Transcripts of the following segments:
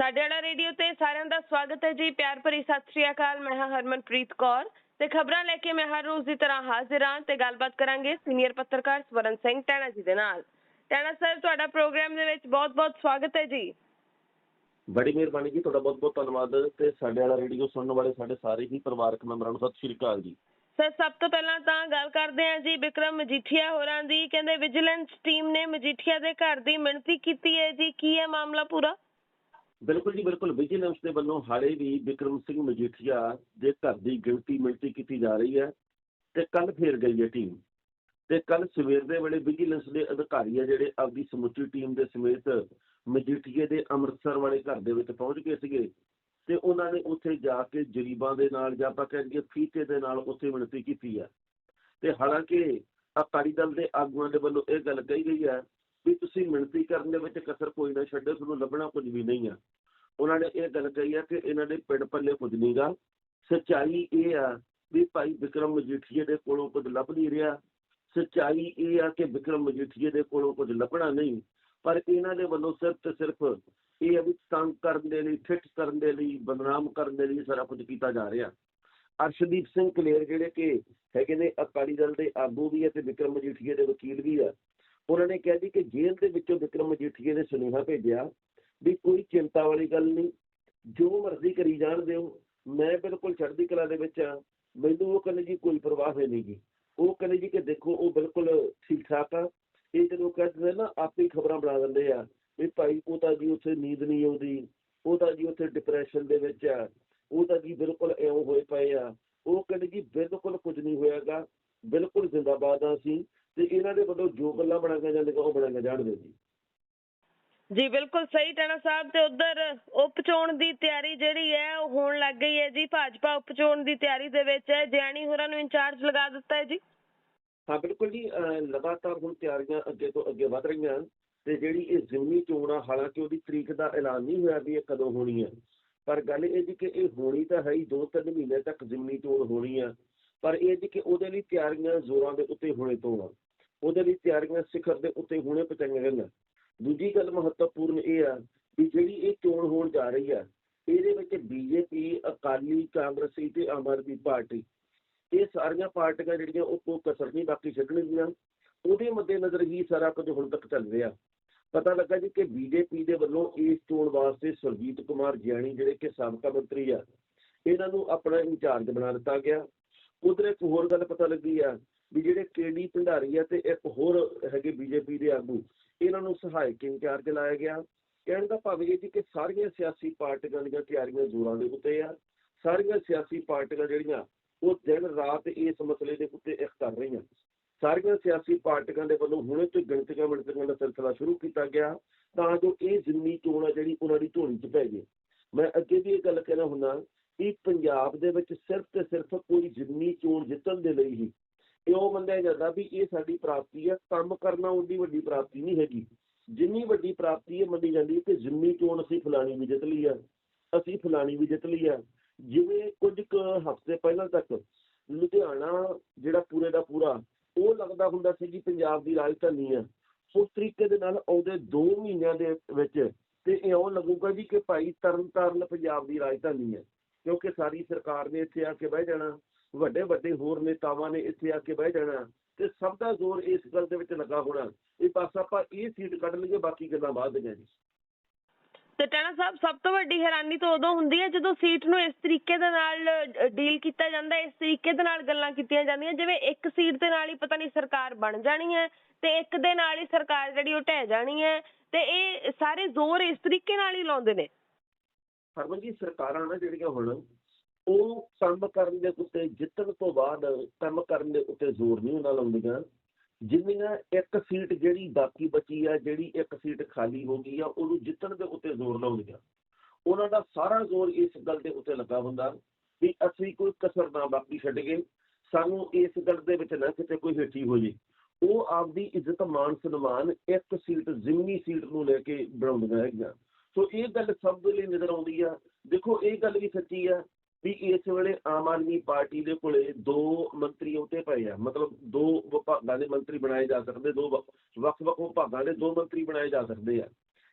ਸਾਡੇ ਵਾਲਾ ਰੇਡੀਓ ਤੇ ਸਾਰਿਆਂ ਦਾ ਸਵਾਗਤ ਹੈ ਜੀ। ਪਿਆਰ ਭਰੀ ਸਤਿ ਸ਼੍ਰੀ ਅਕਾਲ। ਮੈਂ ਹਾਂ ਹਰਮਨਪ੍ਰੀਤ ਕੌਰ ਤੇ ਖਬਰਾਂ ਲੈ ਕੇ ਮੈਂ ਹਰ ਰੋਜ਼ ਦੀ ਤਰ੍ਹਾਂ ਹਾਜ਼ਰ ਹਾਂ ਤੇ ਗੱਲਬਾਤ ਕਰਾਂਗੇ ਸੀਨੀਅਰ ਪੱਤਰਕਾਰ ਸਵਰਨ ਸਿੰਘ ਟੈਣਾ ਜੀ ਦੇ ਨਾਲ। ਟੈਣਾ ਸਰ ਤੁਹਾਡਾ ਪ੍ਰੋਗਰਾਮ ਦੇ ਵਿੱਚ ਬਹੁਤ-ਬਹੁਤ ਸਵਾਗਤ ਹੈ ਜੀ। ਬੜੀ ਮਿਹਰਬਾਨੀ ਜੀ। ਤੁਹਾਡਾ ਬਹੁਤ ਬਹੁਤ ਧੰਨਵਾਦ ਤੇ ਸਾਡੇ ਵਾਲਾ ਰੇਡੀਓ ਸੁਣਨ ਵਾਲੇ ਸਾਡੇ ਸਾਰੇ ਹੀ ਪਰਿਵਾਰਕ ਮੈਂਬਰਾਂ ਨੂੰ ਸਤਿ ਸ਼੍ਰੀ ਅਕਾਲ ਜੀ। ਸਰ ਸਭ ਤੋਂ ਪਹਿਲਾਂ ਤਾਂ ਗੱਲ ਕਰਦੇ ਹਾਂ ਜੀ ਵਿਕਰਮ ਮਜੀਠੀਆ ਹੋਰਾਂ ਦੀ। ਕਹਿੰਦੇ ਵਿਜੀਲੈਂਸ ਟੀਮ ਨੇ ਮਜੀਠੀਆ ਦੇ ਘਰ ਦੀ ਮਿਣਤੀ ਕੀਤੀ ਹੈ ਜੀ। ਕੀ ਹੈ ਮਾਮਲਾ ਪੂਰਾ? ਬਿਲਕੁਲ ਜੀ, ਬਿਲਕੁਲ। ਵਿਜੀਲੈਂਸ ਦੇ ਵੱਲੋਂ ਹਾਲੇ ਵੀ ਵਿਕਰਮ ਸਿੰਘ ਮਜੀਠੀਆ ਦੇ ਘਰ ਦੀ ਗਿਣਤੀ ਮਿਣਤੀ ਕੀਤੀ ਜਾ ਰਹੀ ਹੈ ਤੇ ਕੱਲ ਫੇਰ ਗਈ ਹੈ ਟੀਮ। ਤੇ ਕੱਲ ਸਵੇਰ ਦੇ ਵੇਲੇ ਵਿਜੀਲੈਂਸ ਦੇ ਅਧਿਕਾਰੀ ਆ ਜਿਹੜੇ ਆਪਦੀ ਸਮੁੱਚੀ ਟੀਮ ਦੇ ਸਮੇਤ ਮਜੀਠੀਏ ਦੇ ਅੰਮ੍ਰਿਤਸਰ ਵਾਲੇ ਘਰ ਦੇ ਵਿੱਚ ਪਹੁੰਚ ਗਏ ਸੀਗੇ ਤੇ ਉਹਨਾਂ ਨੇ ਉੱਥੇ ਜਾ ਕੇ ਜਰੀਬਾਂ ਦੇ ਨਾਲ ਜਾਂ ਆਪਾਂ ਕਹਿ ਲਈਏ ਫੀਤੇ ਦੇ ਨਾਲ ਉੱਥੇ ਮਿਣਤੀ ਕੀਤੀ ਹੈ ਤੇ ਹਾਲਾਂਕਿ ਅਕਾਲੀ ਦਲ ਦੇ ਆਗੂਆਂ ਦੇ ਵੱਲੋਂ ਇਹ ਗੱਲ ਕਹੀ ਗਈ ਹੈ ਵੀ ਤੁਸੀਂ ਮਿਣਤੀ ਕਰਨ ਦੇ ਵਿੱਚ ਕਸਰ ਕੋਈ ਨਾ ਛੱਡੋ, ਤੁਹਾਨੂੰ ਲੱਭਣਾ ਕੁਝ ਵੀ ਨਹੀਂ ਆ। ਉਹਨਾਂ ਨੇ ਇਹ ਗੱਲ ਕਹੀ ਆ ਕਿ ਇਹਨਾਂ ਦੇ ਪਿੰਡ ਪੱਲੇ ਕੁਝ ਨਹੀਂਗਾ ਸੱਚਾਈ ਇਹ ਆ ਵੀ ਭਾਈ ਵਿਕਰਮ ਮਜੀਠੀਏ ਦੇ ਕੋਲੋਂ ਕੁਝ ਲੱਭ ਨਹੀਂ ਰਿਹਾ। ਸੱਚਾਈ ਇਹ ਆ ਕਿ ਵਿਕਰਮ ਮਜੀਠੀਏ ਦੇ ਕੋਲੋਂ ਕੁਝ ਲੱਭਣਾ ਨਹੀਂ। ਪਰ ਇਹਨਾਂ ਦੇ ਵੱਲੋਂ ਸਿਰਫ ਤੇ ਸਿਰਫ ਇਹ ਆ ਵੀ ਤੰਗ ਕਰਨ ਦੇ ਲਈ, ਠਿੱਠ ਕਰਨ ਦੇ ਲਈ, ਬਦਨਾਮ ਕਰਨ ਦੇ ਲਈ ਸਾਰਾ ਕੁਝ ਕੀਤਾ ਜਾ ਰਿਹਾ। ਅਰਸ਼ਦੀਪ ਸਿੰਘ ਕਲੇਰ ਜਿਹੜੇ ਕਿ ਹੈਗੇ ਨੇ ਅਕਾਲੀ ਦਲ ਦੇ ਆਗੂ ਵੀ ਹੈ ਤੇ ਵਿਕਰਮ ਮਜੀਠੀਏ ਦੇ ਵਕੀਲ ਵੀ ਆ ਉਹਨਾਂ ਨੇ ਕਿਹਾ ਜੀ ਕਿ ਜੇਲ੍ਹ ਦੇ ਵਿੱਚੋਂ ਵਿਕਰਮ ਮਜੀਠੀਏ ਨੇ ਸੁਨੇਹਾ ਭੇਜਿਆ ਵੀ ਕੋਈ ਚਿੰਤਾ ਵਾਲੀ ਗੱਲ ਨਹੀਂ, ਜੋ ਮਰਜ਼ੀ ਕਰੀ ਜਾਣ ਦਿਓ, ਮੈਂ ਬਿਲਕੁਲ ਚੜ੍ਹਦੀ ਕਲਾ ਦੇ ਵਿੱਚ ਆ ਮੈਨੂੰ ਉਹ ਕਹਿੰਦੇ ਜੀ ਕੋਈ ਪਰਵਾਹ ਹੈ ਨਹੀਂ ਗੀ ਉਹ ਕਹਿੰਦੇ ਜੀ ਕਿ ਦੇਖੋ, ਉਹ ਬਿਲਕੁਲ ਠੀਕ ਠਾਕ ਆ। ਇਹ ਜਦੋਂ ਕਹਿੰਦੇ ਨਾ, ਆਪੇ ਖਬਰਾਂ ਬਣਾ ਦਿੰਦੇ ਆ ਵੀ ਭਾਈ, ਉਹ ਤਾਂ ਜੀ ਉੱਥੇ ਨੀਂਦ ਨਹੀਂ ਆਉਂਦੀ, ਉਹ ਤਾਂ ਜੀ ਉੱਥੇ ਡਿਪਰੈਸ਼ਨ ਦੇ ਵਿੱਚ ਆ, ਉਹ ਤਾਂ ਜੀ ਬਿਲਕੁਲ ਐਉਂ ਹੋਏ ਪਏ ਆ। ਉਹ ਕਹਿੰਦੇ ਜੀ ਬਿਲਕੁਲ ਕੁਝ ਨਹੀਂ ਹੋਇਆਗਾ, ਬਿਲਕੁਲ ਜ਼ਿੰਦਾਬਾਦ ਆ ਅਸੀਂ। ਇਹਨਾਂ ਦੇ ਵੱਲੋਂ ਜੋ ਗੱਲਾਂ ਬਣਾਈਆਂ ਜਾਂਦੀਆਂ ਉਹ ਬਣਾਈਆਂ ਜਾਣਗੇ ਜੀ। ਜੀ ਬਿਲਕੁਲ ਸਹੀ ਟੈਣਾ ਸਾਹਿਬ ਤੇ ਉਧਰ ਉਪ ਚੋਣ ਦੀ ਤਿਆਰੀ ਜਿਹੜੀ ਹੈ ਉਹ ਹੋਣ ਲੱਗ ਗਈ ਹੈ ਜੀ। ਭਾਜਪਾ ਉਪ ਚੋਣ ਦੀ ਤਿਆਰੀ ਦੇ ਵਿੱਚ ਹੈ। ਜਿਆਣੀ ਹੋਰਾਂ ਨੂੰ ਇੰਚਾਰਜ ਲਗਾ ਦਿੱਤਾ ਹੈ ਜੀ। ਹਾਂ ਬਿਲਕੁਲ ਜੀ। ਲਗਾਤਾਰ ਹੁਣ ਤਿਆਰੀਆਂ ਅੱਗੇ ਤੋਂ ਅੱਗੇ ਵਧ ਰਹੀਆਂ ਤੇ ਜਿਹੜੀ ਇਹ ਜ਼ਿਮਨੀ ਚੋਣ ਆ ਹਾਲਾਂਕਿ ਉਹਦੀ ਤਰੀਕ ਦਾ ਐਲਾਨ ਨਹੀਂ ਹੋਇਆ ਵੀ ਇਹ ਕਦੋਂ ਹੋਣੀ ਹੈ ਪਰ ਗੱਲ ਇਹ ਜੀ ਕਿ ਇਹ ਹੋਣੀ ਤਾਂ ਹੈ ਹੀ ਦੋ ਤਿੰਨ ਮਹੀਨੇ ਤੱਕ ਜ਼ਿਮਨੀ ਚੋਣ ਹੋਣੀ ਆ। ਪਰ ਇਹ ਜੀ ਕਿ ਉਹਦੇ ਲਈ ਤਿਆਰੀਆਂ ਜ਼ੋਰਾਂ ਦੇ ਉੱਤੇ ਹੋਣੇ ਤੋਂ ਆ। ਉਹਦੇ ਲਈ ਤਿਆਰੀਆਂ ਸਿਖਰ ਦੇ ਉੱਤੇ ਹੁਣੇ ਪਹੁੰਚਾਈਆਂ ਗਈਆਂ ਦੂਜੀ ਗੱਲ ਮਹੱਤਵਪੂਰਨ ਇਹ ਆ ਵੀ ਜਿਹੜੀ ਇਹ ਚੋਣ ਹੋਣ ਜਾ ਰਹੀ ਆ, ਇਹਦੇ ਵਿੱਚ ਬੀਜੇਪੀ, ਅਕਾਲੀ, ਕਾਂਗਰਸੀ ਤੇ ਆਮ ਆਦਮੀ ਪਾਰਟੀ, ਇਹ ਸਾਰੀਆਂ ਪਾਰਟੀਆਂ ਜਿਹੜੀਆਂ ਉਹ ਕੋਈ ਕਸਰ ਨਹੀਂ ਬਾਕੀ ਛੱਡਣਗੀਆਂ ਉਹਦੇ ਮੱਦੇਨਜ਼ਰ ਹੀ ਸਾਰਾ ਕੁਝ ਹੁਣ ਤੱਕ ਚੱਲ ਰਿਹਾ। ਪਤਾ ਲੱਗਾ ਜੀ ਕਿ ਬੀਜੇਪੀ ਦੇ ਵੱਲੋਂ ਇਸ ਚੋਣ ਵਾਸਤੇ ਸੁਰਜੀਤ ਕੁਮਾਰ ਜਿਆਣੀ ਜਿਹੜੇ ਕਿ ਸਾਬਕਾ ਮੰਤਰੀ ਆ, ਇਹਨਾਂ ਨੂੰ ਆਪਣਾ ਇੰਚਾਰਜ ਬਣਾ ਦਿੱਤਾ ਗਿਆ। ਉਧਰ ਇੱਕ ਹੋਰ ਗੱਲ ਪਤਾ ਲੱਗੀ ਆ ਵੀ ਜਿਹੜੇ ਕੇਡੀ ਭੰਡਾਰੀ ਆ ਤੇ ਇੱਕ ਹੋਰ ਹੈਗੇ ਬੀਜੇਪੀ ਦੇ ਆਗੂ, ਇਹਨਾਂ ਨੂੰ ਸਹਾਇਕ ਇੰਚਾਰਜ ਲਾਇਆ ਗਿਆ। ਕਹਿਣ ਦਾ ਭਾਵ ਇਹ ਜੀ ਕਿ ਸਾਰੀਆਂ ਸਿਆਸੀ ਪਾਰਟੀਆਂ ਦੀਆਂ ਤਿਆਰੀਆਂ ਜ਼ੋਰਾਂ ਦੇ ਉੱਤੇ ਆ। ਸਾਰੀਆਂ ਸਿਆਸੀ ਪਾਰਟੀਆਂ ਜਿਹੜੀਆਂ, ਉਹ ਦਿਨ ਰਾਤ ਇਸ ਮਸਲੇ ਦੇ ਉੱਤੇ ਇੱਕ ਕਰ ਰਹੀਆਂ। ਸਾਰੀਆਂ ਸਿਆਸੀ ਪਾਰਟੀਆਂ ਦੇ ਵੱਲੋਂ ਹੁਣੇ ਤੋਂ ਗਿਣਤੀਆਂ ਮਿਣਤੀਆਂ ਦਾ ਸਿਲਸਿਲਾ ਸ਼ੁਰੂ ਕੀਤਾ ਗਿਆ, ਤਾਂ ਜੋ ਇਹ ਜ਼ਿਮਨੀ ਚੋਣ ਆ ਜਿਹੜੀ ਉਹਨਾਂ ਦੀ ਝੋਲੀ 'ਚ ਪੈ ਜੇ। ਮੈਂ ਅੱਗੇ ਵੀ ਇਹ ਗੱਲ ਕਹਿਣਾ ਹੁੰਦਾ ਕਿ ਪੰਜਾਬ ਦੇ ਵਿੱਚ ਸਿਰਫ ਤੇ ਸਿਰਫ ਕੋਈ ਜ਼ਿਮਨੀ ਚੋਣ ਜਿੱਤਣ ਦੇ ਲਈ ਹੀ ਇਉਂ ਮੰਨਿਆ ਜਾਂਦਾ ਵੀ ਇਹ ਸਾਡੀ ਪ੍ਰਾਪਤੀ ਹੈ ਕੰਮ ਕਰਨਾ ਉਹਦੀ ਵੱਡੀ ਪ੍ਰਾਪਤੀ ਨਹੀਂ ਹੈਗੀ। ਜਿੰਨੀ ਵੱਡੀ ਪ੍ਰਾਪਤੀ ਹੈ ਮੰਨੀ ਜਾਂਦੀ ਹੈ ਕਿ ਜ਼ਿਮਨੀ ਚੋਣ ਅਸੀਂ ਫਲਾਣੀ ਵੀ ਜਿੱਤ ਲਈ ਆ, ਅਸੀਂ ਫਲਾਣੀ ਵੀ ਜਿੱਤ ਲਈ ਆ, ਜਿਵੇਂ ਕੁਝ ਕੁ ਹਫ਼ਤੇ ਪਹਿਲਾਂ ਤੱਕ ਲੁਧਿਆਣਾ ਜਿਹੜਾ ਪੂਰੇ ਦਾ ਪੂਰਾ, ਉਹ ਲੱਗਦਾ ਹੁੰਦਾ ਸੀ ਕਿ ਪੰਜਾਬ ਦੀ ਰਾਜਧਾਨੀ ਆ। ਉਸ ਤਰੀਕੇ ਦੇ ਨਾਲ ਆਉਂਦੇ 2 ਮਹੀਨਿਆਂ ਦੇ ਵਿੱਚ ਤੇ ਇਉਂ ਲੱਗੂਗਾ ਜੀ ਕਿ ਭਾਈ ਤਰਨਤਾਰਨ ਪੰਜਾਬ ਦੀ ਰਾਜਧਾਨੀ ਹੈ ਕਿਉਂਕਿ ਸਾਰੀ ਸਰਕਾਰ ਨੇ ਇੱਥੇ ਆ ਕੇ ਬਹਿ ਜਾਣਾ। ਵੱਡੇ ਵੱਡੇ ਹੋਰ ਨੇਤਾਵਾਂ ਨੇ ਇੱਥੇ ਆ ਕੇ ਬਹਿ ਜਾਣਾ ਤੇ ਸਭ ਦਾ ਜ਼ੋਰ ਇਸ ਗੱਲ ਦੇ ਵਿੱਚ ਲੱਗਾ ਹੋਣਾ ਇਹ ਬਸ ਆਪਾਂ ਇਹ ਸੀਟ ਕੱਢ ਲਈਏ ਬਾਕੀ ਗੱਲਾਂ ਬਾਅਦ ਦੀਆਂ ਜੀ। ਤੇ ਟੈਣਾ ਸਾਹਿਬ ਸਭ ਤੋਂ ਵੱਡੀ ਹੈਰਾਨੀ ਤਾਂ ਉਦੋਂ ਹੁੰਦੀ ਹੈ ਜਦੋਂ ਸੀਟ ਨੂੰ ਇਸ ਤਰੀਕੇ ਦੇ ਨਾਲ ਡੀਲ ਕੀਤਾ ਜਾਂਦਾ ਇਸ ਤਰੀਕੇ ਦੇ ਨਾਲ ਗੱਲਾਂ ਕੀਤੀਆਂ ਜਾਂਦੀਆਂ ਜਿਵੇਂ ਇੱਕ ਸੀਟ ਦੇ ਨਾਲ ਹੀ ਪਤਾ ਨਹੀਂ ਸਰਕਾਰ ਬਣ ਜਾਣੀ ਹੈ ਤੇ ਇੱਕ ਦੇ ਨਾਲ ਹੀ ਸਰਕਾਰ ਜਿਹੜੀ ਉਹ ਢਹਿ ਜਾਣੀ ਹੈ ਤੇ ਇਹ ਸਾਰੇ ਜ਼ੋਰ ਇਸ ਤਰੀਕੇ ਨਾਲ ਹੀ ਲਾਉਂਦੇ ਨੇ। ਹਰਮਨ ਜੀ ਸਰਕਾਰਾਂ ਨਾ ਜਿਹੜੀਆਂ ਹੁਣ ਉਹ ਕੰਮ ਕਰਨ ਦੇ ਉੱਤੇ ਜਿੱਤਣ ਤੋਂ ਬਾਅਦ ਕੰਮ ਕਰਨ ਦੇ ਉੱਤੇ ਜ਼ੋਰ ਨਹੀਂ ਉਹਨਾਂ ਲਾਉਂਦੀਆਂ। ਜਿੰਨੀਆਂ ਇੱਕ ਸੀਟ ਜਿਹੜੀ ਬਾਕੀ ਬਚੀ ਆ, ਜਿਹੜੀ ਇੱਕ ਸੀਟ ਖਾਲੀ ਹੋ ਗਈ ਆ, ਉਹਨੂੰ ਜਿੱਤਣ ਦੇ ਉੱਤੇ ਜ਼ੋਰ ਲਾਉਂਦੀਆਂ। ਉਹਨਾਂ ਦਾ ਸਾਰਾ ਜ਼ੋਰ ਇਸ ਗੱਲ ਦੇ ਉੱਤੇ ਲੱਗਾ ਹੁੰਦਾ ਵੀ ਅਸੀਂ ਕੋਈ ਕਸਰ ਨਾ ਬਾਕੀ ਛੱਡ ਗਏ ਸਾਨੂੰ ਇਸ ਗੱਲ ਦੇ ਵਿੱਚ ਨਾ ਕਿਤੇ ਕੋਈ ਹੇਠੀ ਹੋ ਜੇ। ਉਹ ਆਪਦੀ ਇੱਜ਼ਤ ਮਾਨ ਸਨਮਾਨ ਇੱਕ ਸੀਟ ਜ਼ਿਮਨੀ ਸੀਟ ਨੂੰ ਲੈ ਕੇ ਬਣਾਉਂਦੀਆਂ ਹੈਗੀਆਂ। ਸੋ ਇਹ ਗੱਲ ਸਭ ਦੇ ਲਈ ਨਜ਼ਰ ਆਉਂਦੀ ਆ। ਦੇਖੋ, ਇਹ ਗੱਲ ਵੀ ਸੱਚੀ ਆ ਵੀ ਇਸ ਵੇਲੇ ਆਮ ਆਦਮੀ ਪਾਰਟੀ ਦੇ ਕੋਲੇ ਦੋ ਮੰਤਰੀ ਉੱਤੇ ਪਏ ਆ। ਮਤਲਬ ਦੋ ਵਿਭਾਗਾਂ ਦੇ ਮੰਤਰੀ ਬਣਾਏ ਜਾ ਸਕਦੇ, ਦੋ ਵੱਖ ਵੱਖ ਵਿਭਾਗਾਂ ਦੇ ਦੋ ਮੰਤਰੀ ਬਣਾਏ ਜਾ ਸਕਦੇ ਆ।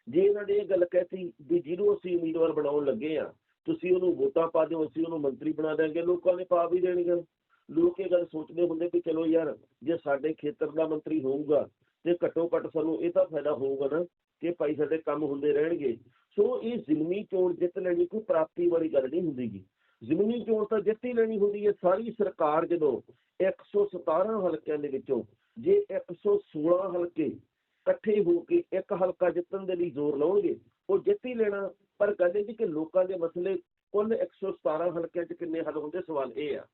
ਜੇ ਇਹਨਾਂ ਨੇ ਇਹ ਗੱਲ ਕਹਿਤੀ ਵੀ ਜਿਹਨੂੰ ਅਸੀਂ ਉਮੀਦਵਾਰ ਬਣਾਉਣ ਲੱਗੇ ਆ, ਤੁਸੀਂ ਉਹਨੂੰ ਵੋਟਾਂ ਪਾ ਦਿਓ, ਅਸੀਂ ਉਹਨੂੰ ਮੰਤਰੀ ਬਣਾ ਦਿਆਂਗੇ, ਲੋਕਾਂ ਨੇ ਪਾ ਵੀ ਦੇਣਗੇ। ਲੋਕ ਇਹ ਗੱਲ ਸੋਚਦੇ ਹੁੰਦੇ ਵੀ ਚਲੋ ਯਾਰ, ਜੇ ਸਾਡੇ ਖੇਤਰ ਦਾ ਮੰਤਰੀ ਹੋਊਗਾ ਤੇ ਘੱਟੋ ਘੱਟ ਸਾਨੂੰ ਇਹ ਤਾਂ ਫਾਇਦਾ ਹੋਊਗਾ ਨਾ ਕਿ ਭਾਈ ਸਾਡੇ ਕੰਮ ਹੁੰਦੇ ਰਹਿਣਗੇ। ਸੋ ਇਹ ਜ਼ਿਮਨੀ ਚੋਣ ਜਿੱਤ ਲੈਣੀ ਕੋਈ ਪ੍ਰਾਪਤੀ ਵਾਲੀ ਗੱਲ ਨਹੀਂ ਹੁੰਦੀਗੀ। ਜ਼ਿਮਨੀ ਚੋਣ ਤਾਂ ਜਿੱਤ ਲੈਣੀ ਹੁੰਦੀ ਹੈ। ਸਾਰੀ ਸਰਕਾਰ ਜਦੋਂ 117 ਹਲਕਿਆਂ ਦੇ ਵਿੱਚੋਂ ਜੇ 116 ਹਲਕੇ ਇਕੱਠੇ ਹੋ ਕੇ ਇੱਕ ਹਲਕਾ ਜਿੱਤਣ ਦੇ ਲਈ ਜ਼ੋਰ ਲਾਉਣਗੇ, ਉਹ ਜਿੱਤ ਹੀ ਲੈਣਾ। ਪਰ ਕਹਿੰਦੇ ਜੀ ਕਿ ਲੋਕਾਂ ਦੇ ਮਸਲੇ ਕੁੱਲ 117 ਹਲਕਿਆਂ 'ਚ ਕਿੰਨੇ ਹੱਲ ਹੁੰਦੇ, ਸਵਾਲ ਇਹ ਆ।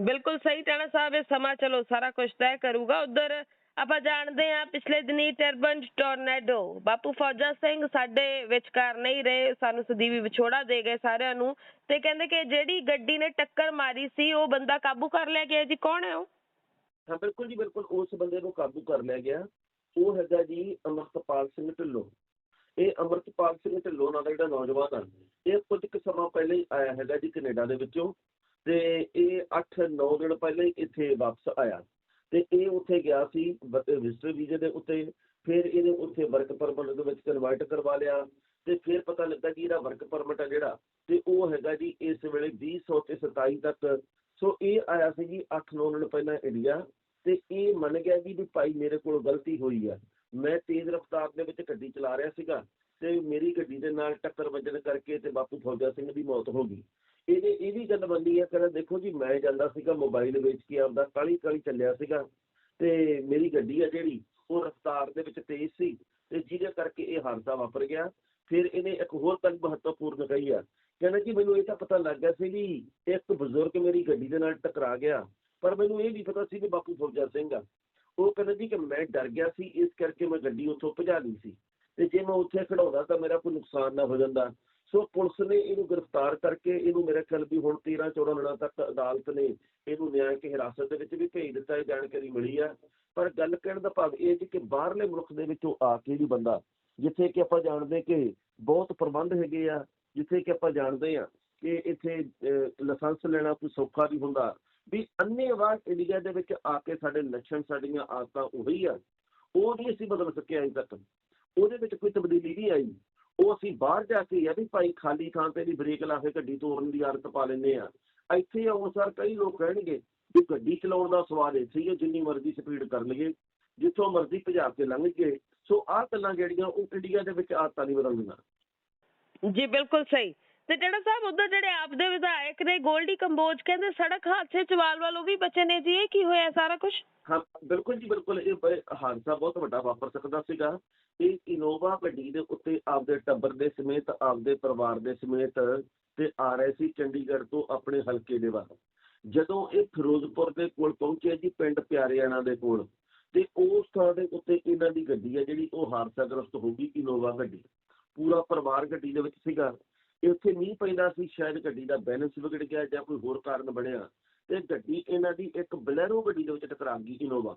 ਬਿਲਕੁਲ ਸਹੀ, ਟਾਣਾ ਸਾਹਿਬ, ਇਹ ਸਮਾਂ ਚਲੋ ਸਾਰਾ ਕੁਝ ਤੈਅ ਕਰੂਗਾ। ਉਧਰ ਆਪਾਂ ਜਾਣਦੇ ਹਾਂ ਪਿਛਲੇ ਦਿਨੀ ਟਰਬਨ ਟੋਰਨੇਡੋ, ਬਾਪੂ ਫੌਜਾ ਸਿੰਘ ਸਾਡੇ ਵਿਚਕਾਰ ਨਹੀਂ ਰਹੇ, ਸਾਨੂੰ ਸਦੀਵੀ ਵਿਛੋੜਾ ਦੇ ਗਏ ਸਾਰਿਆਂ ਨੂੰ ਤੇ ਕਹਿੰਦੇ ਕਿ ਜਿਹੜੀ ਗੱਡੀ ਨੇ ਟੱਕਰ ਮਾਰੀ ਸੀ, ਉਹ ਬੰਦਾ ਕਾਬੂ ਕਰ ਲਿਆ ਗਿਆ ਜੀ, ਕੌਣ ਹੈ ਉਹ? ਹਾਂ, ਬਿਲਕੁਲ ਜੀ, ਬਿਲਕੁਲ, ਉਸ ਬੰਦੇ ਨੂੰ ਕਾਬੂ ਕਰ ਲਿਆ ਗਿਆ। ਉਹ ਹੈਗਾ ਜੀ ਅਮਰਤਪਾਲ ਸਿੰਘ ਢਿੱਲੋਂ। ਇਹ ਅਮਰਤਪਾਲ ਸਿੰਘ ਢਿੱਲੋਂ ਨਾਂ ਦਾ ਜਿਹੜਾ ਨੌਜਵਾਨ ਆ, ਇਹ ਕੁਝ ਕੁ ਸਮਾਂ ਪਹਿਲਾਂ ਹੀ ਆਇਆ ਹੈਗਾ ਜੀ ਕੈਨੇਡਾ ਦੇ ਵਿੱਚੋਂ ਤੇ ਇਹ 8-9 ਦਿਨ ਪਹਿਲਾਂ ਹੀ ਇੱਥੇ ਵਾਪਸ ਆਇਆ। ਤੇ ਇਹ ਉੱਥੇ ਗਿਆ ਸੀ ਵਿਜ਼ਟਰ ਵੀਜ਼ੇ ਦੇ ਉੱਤੇ, ਫਿਰ ਇਹਨੇ ਉੱਥੇ ਵਰਕ ਪਰਮਿਟ ਦੇ ਵਿੱਚ ਕਨਵਰਟ ਕਰਵਾ ਲਿਆ ਤੇ ਫਿਰ ਪਤਾ ਲੱਗਾ ਕਿ ਇਹਦਾ ਵਰਕ ਪਰਮਿਟ ਆ ਜਿਹੜਾ ਤੇ ਉਹ ਹੈਗਾ ਜੀ ਇਸ ਵੇਲੇ 20 ਤੇ 27 ਤੱਕ। ਸੋ ਇਹ ਆਇਆ ਸੀ ਜੀ 8-9 ਦਿਨ ਪਹਿਲਾਂ ਇੰਡੀਆ ਤੇ ਇਹ ਮੰਨ ਗਿਆ ਜੀ ਵੀ ਭਾਈ ਮੇਰੇ ਕੋਲ ਗਲਤੀ ਹੋਈ ਆ। ਮੈਂ ਤੇਜ਼ ਰਫ਼ਤਾਰ ਦੇ ਵਿੱਚ ਗੱਡੀ ਚਲਾ ਰਿਹਾ ਸੀਗਾ ਤੇ ਮੇਰੀ ਗੱਡੀ ਦੇ ਨਾਲ ਟੱਕਰ ਵੱਜਣ ਕਰਕੇ ਤੇ ਬਾਪੂ ਫੌਜਾ ਸਿੰਘ ਦੀ ਮੌਤ ਹੋ ਗਈ। ਇਹਦੇ ਇਹ ਵੀ ਗੱਲ ਬੰਦੀ ਹੈ ਕਹਿੰਦਾ ਦੇਖੋ ਜੀ, ਮੈਂ ਜਾਂਦਾ ਸੀਗਾ ਮੋਬਾਈਲ ਵੇਚ ਕੇ ਆਪਦਾ ਕਾਲੀ ਕਾਲੀ ਚੱਲਿਆ ਸੀਗਾ ਤੇ ਮੇਰੀ ਗੱਡੀ ਆ ਜਿਹੜੀ, ਉਹ ਰਫ਼ਤਾਰ ਦੇ ਵਿੱਚ ਤੇਜ਼ ਸੀ ਤੇ ਜਿਹਦੇ ਕਰਕੇ ਇਹ ਹਾਦਸਾ ਵਾਪਰ ਗਿਆ। ਫਿਰ ਇਹਨੇ ਇੱਕ ਹੋਰ ਗੱਲ ਮਹੱਤਵਪੂਰਨ ਕਹੀ ਆ, ਕਹਿੰਦਾ ਕਿ ਮੈਨੂੰ ਇਹ ਤਾਂ ਪਤਾ ਲੱਗ ਗਿਆ ਸੀ ਵੀ ਇੱਕ ਬਜ਼ੁਰਗ ਮੇਰੀ ਗੱਡੀ ਦੇ ਨਾਲ ਟਕਰਾ ਗਿਆ, ਪਰ ਮੈਨੂੰ ਇਹ ਨਹੀਂ ਪਤਾ ਸੀ ਕਿ ਬਾਪੂ ਫੌਜਾ ਸਿੰਘ ਆ। ਉਹ ਕਹਿੰਦਾ ਜੀ ਕਿ ਮੈਂ ਡਰ ਗਿਆ ਸੀ, ਇਸ ਕਰਕੇ ਮੈਂ ਗੱਡੀ ਉੱਥੋਂ ਭਜਾ ਲਈ ਸੀ। ਤੇ ਜੇ ਮੈਂ ਉੱਥੇ ਖੜਾਉਂਦਾ ਤਾਂ ਮੇਰਾ ਕੋਈ ਨੁਕਸਾਨ ਨਾ ਹੋ ਜਾਂਦਾ। ਸੋ ਪੁਲਿਸ ਨੇ ਇਹਨੂੰ ਗ੍ਰਿਫਤਾਰ ਕਰਕੇ ਇਹਨੂੰ ਮੇਰੇ ਖਿਆਲ ਵੀ ਹੁਣ 13 14 ਦਿਨਾਂ ਤੱਕ ਅਦਾਲਤ ਨੇ ਇਹਨੂੰ ਨਿਆਂਇਕ ਹਿਰਾਸਤ ਦੇ ਵਿੱਚ ਵੀ ਭੇਜ ਦਿੱਤਾ, ਇਹ ਜਾਣਕਾਰੀ ਮਿਲੀ ਆ। ਪਰ ਗੱਲ ਕਹਿਣ ਦਾ ਭਾਵ ਇਹ ਜੀ ਕਿ ਬਾਹਰਲੇ ਮੁਲਕ ਦੇ ਵਿੱਚੋਂ ਆ ਕੇ ਵੀ ਬੰਦਾ, ਜਿੱਥੇ ਕਿ ਆਪਾਂ ਜਾਣਦੇ ਕਿ ਬਹੁਤ ਪ੍ਰਬੰਧ ਹੈਗੇ ਆ, ਜਿੱਥੇ ਕਿ ਆਪਾਂ ਜਾਣਦੇ ਆ ਕਿ ਇੱਥੇ ਲਾਇਸੈਂਸ ਲੈਣਾ ਕੋਈ ਸੌਖਾ ਨਹੀਂ ਹੁੰਦਾ। ਵੀ ਅੰਨੇਵਾਹ ਇੰਡੀਆ ਦੇ ਵਿੱਚ ਆ ਕੇ ਸਾਡੇ ਲੱਛਣ, ਸਾਡੀਆਂ ਆਦਤਾਂ ਉਹੀ ਆ। ਉਹ ਨਹੀਂ ਅਸੀਂ ਬਦਲ ਸਕੇ ਅਜੇ ਤੱਕ। ਉਹਦੇ ਵਿੱਚ ਕੋਈ ਤਬਦੀਲੀ ਨਹੀਂ ਆਈ। ਉਹ ਅਸੀਂ ਬਾਹਰ ਜਾ ਕੇ ਆ ਵੀ ਭਾਈ ਖਾਲੀ ਥਾਂ ਤੇ ਵੀ ਬ੍ਰੇਕ ਲਾ ਕੇ ਗੱਡੀ ਤੋੜਨ ਦੀ ਆਦਤ ਪਾ ਲੈਂਦੇ ਆ। ਇੱਥੇ ਅਨੁਸਾਰ ਕਈ ਲੋਕ ਕਹਿਣਗੇ ਵੀ ਗੱਡੀ ਚਲਾਉਣ ਦਾ ਸਵਾਦ ਇੱਥੇ ਹੀ ਹੈ ਜਿੰਨੀ ਮਰਜ਼ੀ ਸਪੀਡ ਕਰ ਲਈਏ, ਜਿੱਥੋਂ ਮਰਜ਼ੀ ਭਜਾ ਕੇ ਲੰਘ ਗਏ ਸੋ ਆਹ ਗੱਲਾਂ ਜਿਹੜੀਆਂ ਉਹ ਇੰਡੀਆ ਦੇ ਵਿੱਚ ਆਦਤਾਂ ਨਹੀਂ ਬਦਲਦੀਆਂ ਜੀ, ਬਿਲਕੁਲ ਸਹੀ। ਤੇ ਜਿਹੜਾ ਸਾਹਿਬ ਉਧਰ ਜਿਹੜੇ ਆਪ ਦੇ ਵਿਧਾਇਕ ਨੇ, ਗੋਲਡੀ ਕੰਬੋਜ ਕਹਿੰਦੇ ਸੜਕ ਹਾਦਸੇ ਚ ਵਾਲ ਵਾਲ ਉਹ ਵੀ ਬਚੇ ਨੇ ਜੀ, ਇਹ ਕੀ ਹੋਇਆ ਸਾਰਾ ਕੁਝ ਹਾਂ, ਬਿਲਕੁਲ ਜੀ, ਬਿਲਕੁਲ। ਇਹ ਬੜੇ ਹਾਦਸਾ ਬਹੁਤ ਵੱਡਾ ਵਾਪਰ ਸਕਦਾ ਸੀਗਾ। ਇਹ ਇਨੋਵਾ ਗੱਡੀ ਦੇ ਉੱਤੇ ਆਪਦੇ ਟੱਬਰ ਦੇ ਸਮੇਤ, ਆਪਦੇ ਪਰਿਵਾਰ ਦੇ ਸਮੇਤ ਤੇ ਆ ਰਹੇ ਸੀ ਚੰਡੀਗੜ੍ਹ ਤੋਂ ਆਪਣੇ ਹਲਕੇ ਦੇ ਵੱਲ। ਜਦੋਂ ਇਹ ਫਿਰੋਜ਼ਪੁਰ ਦੇ ਕੋਲ ਪਹੁੰਚੇ ਜੀ, ਪਿੰਡ ਪਿਆਰਿਆਣਾ ਦੇ ਕੋਲ, ਤੇ ਉਸ ਥਾਂ ਦੇ ਉੱਤੇ ਇਹਨਾਂ ਦੀ ਗੱਡੀ ਹੈ ਜਿਹੜੀ, ਉਹ ਹਾਦਸਾਗ੍ਰਸਤ ਹੋ ਗਈ, ਇਨੋਵਾ ਗੱਡੀ। ਪੂਰਾ ਪਰਿਵਾਰ ਗੱਡੀ ਦੇ ਵਿੱਚ ਸੀਗਾ। ਇੱਥੇ ਮੀਂਹ ਪੈਂਦਾ ਸੀ, ਸ਼ਾਇਦ ਗੱਡੀ ਦਾ ਬੈਲੈਂਸ ਵਿਗੜ ਗਿਆ ਜਾਂ ਕੋਈ ਹੋਰ ਕਾਰਨ ਬਣਿਆ। ਤੇ ਗੱਡੀ ਇਹਨਾਂ ਦੀ ਇੱਕ ਬਲੈਰੋ ਗੱਡੀ ਦੇ ਵਿੱਚ ਟਕਰਾ ਗਈ ਇਨੋਵਾ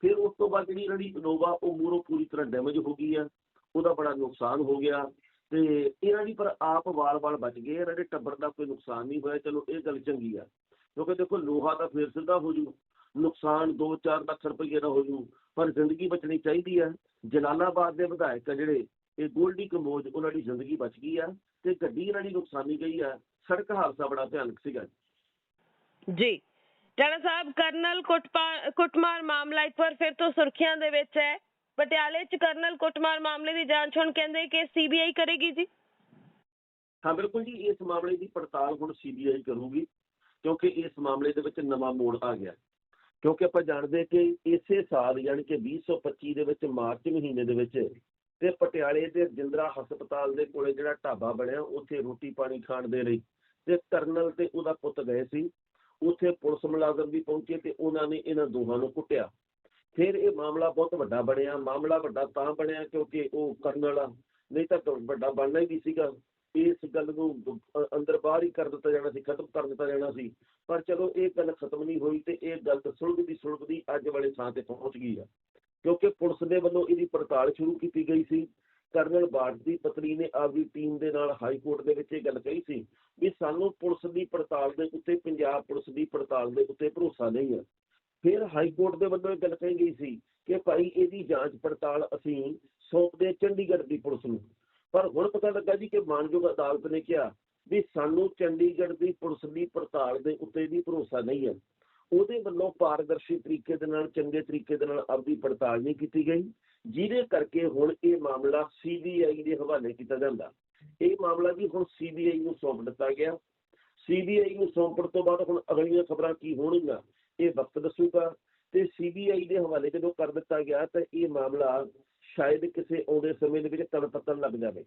ਫਿਰ ਉਸ ਤੋਂ ਬਾਅਦ ਜਿਹੜੀ ਇਹਨਾਂ ਦੀ ਇਨੋਵਾ ਉਹ ਮੂਰੋਂ ਪੂਰੀ ਤਰ੍ਹਾਂ ਡੈਮੇਜ ਹੋ ਗਈ ਆ। ਉਹਦਾ ਬੜਾ ਨੁਕਸਾਨ ਹੋ ਗਿਆ। ਤੇ ਇਹਨਾਂ ਦੀ ਪਰ ਆਪ ਵਾਲ-ਵਾਲ ਬਚ ਗਏ। ਇਹਨਾਂ ਦੇ ਟੱਬਰ ਦਾ ਕੋਈ ਨੁਕਸਾਨ ਨਹੀਂ ਹੋਇਆ। ਚਲੋ, ਇਹ ਗੱਲ ਚੰਗੀ ਆ। ਕਿਉਂਕਿ ਦੇਖੋ, ਲੋਹਾ ਤਾਂ ਫੇਰ ਸਿੱਧਾ ਹੋ ਜੂ। ਨੁਕਸਾਨ 2-4 ਲੱਖ ਰੁਪਏ ਦਾ ਹੋ ਜੂ। ਪਰ ਜ਼ਿੰਦਗੀ ਬਚਣੀ ਚਾਹੀਦੀ ਆ। ਜਲਾਲਾਬਾਦ ਦੇ ਵਿਧਾਇਕ ਆ ਜਿਹੜੇ, ਇਹ ਗੋਲਡੀ ਕੰਬੋਜ ਉਹਨਾਂ ਦੀ ਜ਼ਿੰਦਗੀ ਬਚ ਗਈ ਆ। ਤੇ ਗੱਡੀ ਇਹਨਾਂ ਦੀ ਨੁਕਸਾਨੀ ਗਈ ਆ। ਸੜਕ ਹਾਦਸਾ ਬੜਾ ਭਿਆਨਕ ਸੀਗਾ। ਜੀ। ਟਾਣਾ ਸਾਹਿਬ ਕਰਨਲ ਕੁੱਟਮਾਰ ਮਾਮਲਾ ਇੱਕ ਵਾਰ ਫਿਰ ਤੋਂ ਸੁਰਖੀਆਂ ਦੇ ਵਿੱਚ ਹੈ। ਪਟਿਆਲੇ 'ਚ ਕਰਨਲ ਕੁੱਟਮਾਰ ਮਾਮਲੇ ਦੀ ਜਾਂਚ ਹੁਣ ਕਹਿੰਦੇ ਕਿ ਸੀਬੀਆਈ ਕਰੇਗੀ ਜੀ। ਹਾਂ, ਬਿਲਕੁਲ ਜੀ। ਇਸ ਮਾਮਲੇ ਦੀ ਪੜਤਾਲ ਹੁਣ ਸੀਬੀਆਈ ਕਰੂਗੀ, ਕਿਉਂਕਿ ਇਸ ਮਾਮਲੇ ਦੇ ਵਿੱਚ ਨਵਾਂ ਮੋੜ ਆ ਗਿਆ। ਕਿਉਂਕਿ ਆਪਾਂ ਜਾਣਦੇ ਕਿ ਇਸੇ ਸਾਲ ਯਾਨੀ ਕਿ 2025 ਦੇ ਵਿੱਚ ਮਾਰਚ ਮਹੀਨੇ ਦੇ ਵਿੱਚ ਤੇ ਪਟਿਆਲੇ ਦੇ ਜਿੰਦਰਾ ਹਸਪਤਾਲ ਦੇ ਕੋਲੇ ਜਿਹੜਾ ਢਾਬਾ ਬਣਿਆ, ਉੱਥੇ ਰੋਟੀ ਪਾਣੀ ਖਾਣ ਦੇ ਲਈ ਤੇ ਕਰਨਲ ਤੇ ਉਹਦਾ ਪੁੱਤ ਗਏ ਸੀ। ਉੱਥੇ ਪੁਲਿਸ ਮੁਲਾਜ਼ਮ ਵੀ ਪਹੁੰਚੇ ਤੇ ਉਹਨਾਂ ਨੇ ਇਹਨਾਂ ਦੋਹਾਂ ਨੂੰ ਕੁੱਟਿਆ। ਫਿਰ ਇਹ ਮਾਮਲਾ ਬਹੁਤ ਵੱਡਾ ਬਣਿਆ। ਮਾਮਲਾ ਵੱਡਾ ਤਾਂ ਬਣਿਆ ਕਿਉਂਕਿ ਉਹ ਕਰਨ ਵਾਲਾ ਨਹੀਂ ਤਾਂ ਵੱਡਾ ਬਣਨਾ ਹੀ ਨਹੀਂ ਸੀਗਾ। ਇਸ ਗੱਲ ਨੂੰ ਅੰਦਰ ਬਾਹਰ ਹੀ ਕਰ ਦਿੱਤਾ ਜਾਣਾ ਸੀ, ਖਤਮ ਕਰ ਦਿੱਤਾ ਜਾਣਾ ਸੀ। ਪਰ ਚਲੋ ਇਹ ਗੱਲ ਖਤਮ ਨਹੀਂ ਹੋਈ ਤੇ ਇਹ ਗੱਲ ਤਾਂ ਸੁਲਝਦੀ ਅੱਜ ਵਾਲੇ ਥਾਂ ਤੇ ਪਹੁੰਚ ਗਈ ਆ। ਕਿਉਂਕਿ ਪੁਲਿਸ ਦੇ ਵੱਲੋਂ ਇਹਦੀ ਪੜਤਾਲ ਸ਼ੁਰੂ ਕੀਤੀ ਗਈ ਸੀ। ਕਰਨਲ ਬਾਠ ਦੀ ਪਤਨੀ ਨੇ ਆਪਦੀ ਟੀਮ ਦੇ ਨਾਲ ਹਾਈ ਕੋਰਟ ਦੇ ਵਿੱਚ ਇਹ ਗੱਲ ਕਹੀ ਸੀ ਵੀ ਸਾਨੂੰ ਪੁਲਿਸ ਦੀ ਪੜਤਾਲ ਦੇ ਉੱਤੇ, ਪੰਜਾਬ ਪੁਲਿਸ ਦੀ ਪੜਤਾਲ ਦੇ ਉੱਤੇ ਭਰੋਸਾ ਨਹੀਂ ਹੈ ਫਿਰ ਹਾਈ ਕੋਰਟ ਦੇ ਵੱਲੋਂ ਇਹ ਗੱਲ ਕਹੀ ਗਈ ਸੀ ਕਿ ਭਾਈ ਇਹਦੀ ਜਾਂਚ ਪੜਤਾਲ ਅਸੀਂ ਸੌਂਪਦੇ ਚੰਡੀਗੜ੍ਹ ਦੀ ਪੁਲਿਸ ਨੂੰ। ਪਰ ਹੁਣ ਪਤਾ ਲੱਗਾ ਜੀ ਕਿ ਮਾਨਯੋਗ ਅਦਾਲਤ ਨੇ ਕਿਹਾ ਵੀ ਸਾਨੂੰ ਚੰਡੀਗੜ੍ਹ ਦੀ ਪੁਲਿਸ ਦੀ ਪੜਤਾਲ ਦੇ ਉੱਤੇ ਵੀ ਭਰੋਸਾ ਨਹੀਂ ਹੈ ਉਹਦੇ ਵੱਲੋਂ ਪਾਰਦਰਸ਼ੀ ਤਰੀਕੇ ਦੇ ਨਾਲ, ਚੰਗੇ ਤਰੀਕੇ ਦੇ ਨਾਲ ਆਪਦੀ ਪੜਤਾਲ ਨਹੀਂ ਕੀਤੀ ਗਈ, ਜਿਹਦੇ ਕਰਕੇ ਹੁਣ ਇਹ ਮਾਮਲਾ ਸੀਬੀਆਈ ਦੇ ਹਵਾਲੇ ਕੀਤਾ ਜਾਂਦਾ। ਇਹ ਮਾਮਲਾ ਜੀ ਹੁਣ ਸੀਬੀਆਈ ਨੂੰ ਸੌਂਪ ਦਿੱਤਾ ਗਿਆ। ਸੀਬੀਆਈ ਨੂੰ ਸੌਂਪਣ ਤੋਂ ਬਾਅਦ ਹੁਣ ਅਗਲੀਆਂ ਖਬਰਾਂ ਕੀ ਹੋਣਗੀਆਂ, ਇਹ ਵਕਤ ਦੱਸੂਗਾ। ਤੇ ਸੀਬੀਆਈ ਦੇ ਹਵਾਲੇ ਜਦੋਂ ਕਰ ਦਿੱਤਾ ਗਿਆ, ਤਾਂ ਇਹ ਮਾਮਲਾ ਸ਼ਾਇਦ ਕਿਸੇ ਆਉਂਦੇ ਸਮੇਂ ਦੇ ਵਿੱਚ ਤੜਪਤਨ ਲੱਗ ਜਾਵੇ।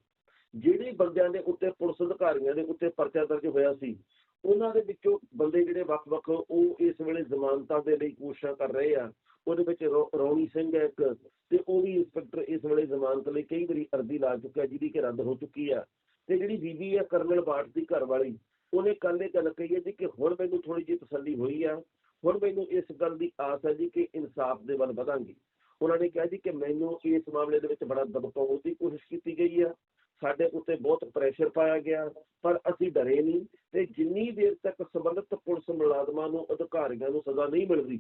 ਜਿਹੜੇ ਬੰਦਿਆਂ ਦੇ ਉੱਤੇ ਪੁਲਿਸ ਅਧਿਕਾਰੀਆਂ ਦੇ ਉੱਤੇ ਪਰਚਾ ਦਰਜ ਹੋਇਆ ਸੀ ਉਹਨਾਂ ਦੇ ਵਿੱਚੋਂ ਬੰਦੇ ਜਿਹੜੇ ਵੱਖ-ਵੱਖ ਉਹ ਇਸ ਵੇਲੇ ਜ਼ਮਾਨਤਾਂ ਦੇ ਲਈ ਕੋਸ਼ਿਸ਼ਾਂ ਕਰ ਰਹੇ ਆ, ਉਹਦੇ ਵਿੱਚ ਰੋ- ਰੌਣੀ ਸਿੰਘ ਹੈ ਇੱਕ ਤੇ ਉਹ ਵੀ ਇੰਸਪੈਕਟਰ ਇਸ ਵੇਲੇ ਜ਼ਮਾਨਤ ਲਈ ਕਈ ਵਾਰੀ ਅਰਜ਼ੀ ਲਾ ਚੁੱਕਿਆ ਜਿਹਦੀ ਕਿ ਰੱਦ ਹੋ ਚੁੱਕੀ ਆ। ਤੇ ਜਿਹੜੀ ਬੀਬੀ ਹੈ ਕਰਨਲ ਬਾਟ ਦੀ ਘਰ ਵਾਲੀ, ਉਹਨੇ ਕੱਲ ਇਹ ਗੱਲ ਕਹੀ ਹੈ ਜੀ ਕਿ ਹੁਣ ਮੈਨੂੰ ਥੋੜੀ ਜਿਹੀ ਤਸੱਲੀ ਹੋਈ ਆ, ਹੁਣ ਮੈਨੂੰ ਇਸ ਗੱਲ ਦੀ ਆਸ ਹੈ ਜੀ ਕਿ ਇਨਸਾਫ ਦੇ ਵੱਲ ਵਧਾਂਗੇ। ਉਹਨਾਂ ਨੇ ਕਿਹਾ ਜੀ ਕਿ ਮੈਨੂੰ ਇਸ ਮਾਮਲੇ ਦੇ ਵਿੱਚ ਬੜਾ ਦਬਕਾਉਣ ਦੀ ਕੋਸ਼ਿਸ਼ ਕੀਤੀ ਗਈ ਆ। ਸਾਡੇ ਉੱਤੇ ਬਹੁਤ ਪ੍ਰੈਸ਼ਰ ਪਾਇਆ ਗਿਆ, ਪਰ ਅਸੀਂ ਡਰੇ ਨਹੀਂ ਤੇ ਜਿੰਨੀ ਦੇਰ ਤੱਕ ਸੰਬੰਧਿਤ ਪੁਲਿਸ ਮੁਲਾਜ਼ਮਾਂ ਨੂੰ, ਅਧਿਕਾਰੀਆਂ ਨੂੰ ਸਜ਼ਾ ਨਹੀਂ ਮਿਲਦੀ,